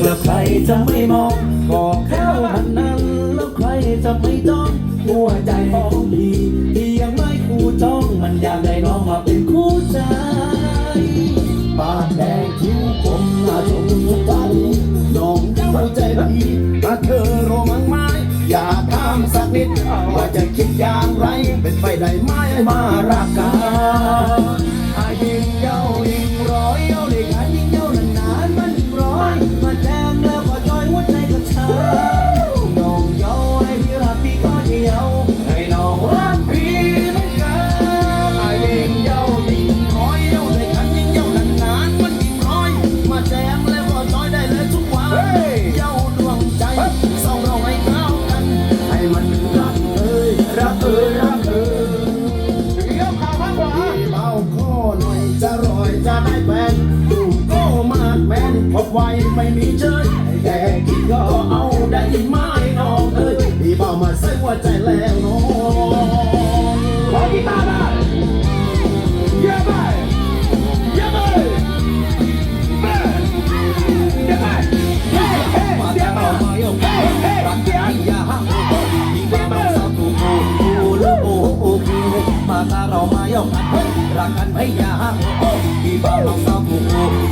แล้วใครจะไม่มองก็แค่วันนั้นแล้วใครจะไม่จ้องหัวใจของพี่ที่ยังไม่คู่จ้องมันอยากได้น้องมาเป็นคู่ใจปากแดงคิ้วคมหน้าชมทุกตาดีน้องเข้าใจดีถ้าเธอโรมังไหมอย่าข้ามสักนิดว่าจะคิดอย่างไร เป็นไปได้ไหมมารักกัน พบไว้ไม่มีเชยแต่คิดก็เอาได้ไหมน้องเอ้ยพี่เบามาใส่หัวใจแล้วน้องขอกีตาร์ได้เยี่ยมไปเยี่ยมไปแม่เยี่ยมไปเฮ้เฮ้มาเยี่ยแต่เรามาโยกเฮ้เฮ้รักเยี่ยมที่ยายิ่งมาบ้าสาวตูกูกูเลิกโอ้โอ้กูมาตาเรามาโยกกันรักกันไม่ยาที่บ้านน้องสาวตูกู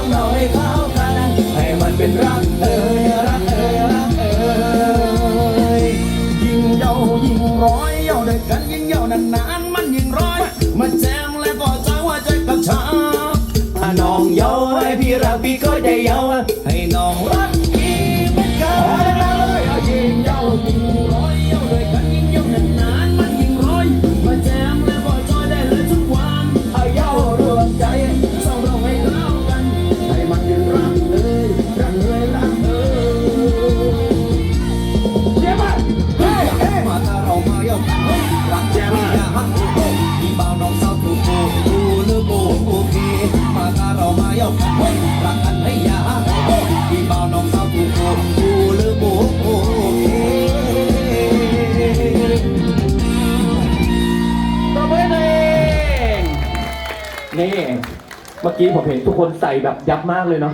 ยาวนานๆมันยิงร้อย มาแจมแล้วก็ใจว่าใจกับฉันถ้าน้องเย้าให้พี่รักพี่ก็ รักแจ้ไม่อยากหักพี่บ่าวน้องสาวถูกโกกูหรือโกโอเคมาถ้าเรามาโยกกันรักกันให้ยากหักพี่บ่าวน้องสาวถูกโกกูหรือโกโอเคตัวเองนี่เมื่อกี้ผมเห็นทุกคนใส่แบบยับมากเลยเนาะ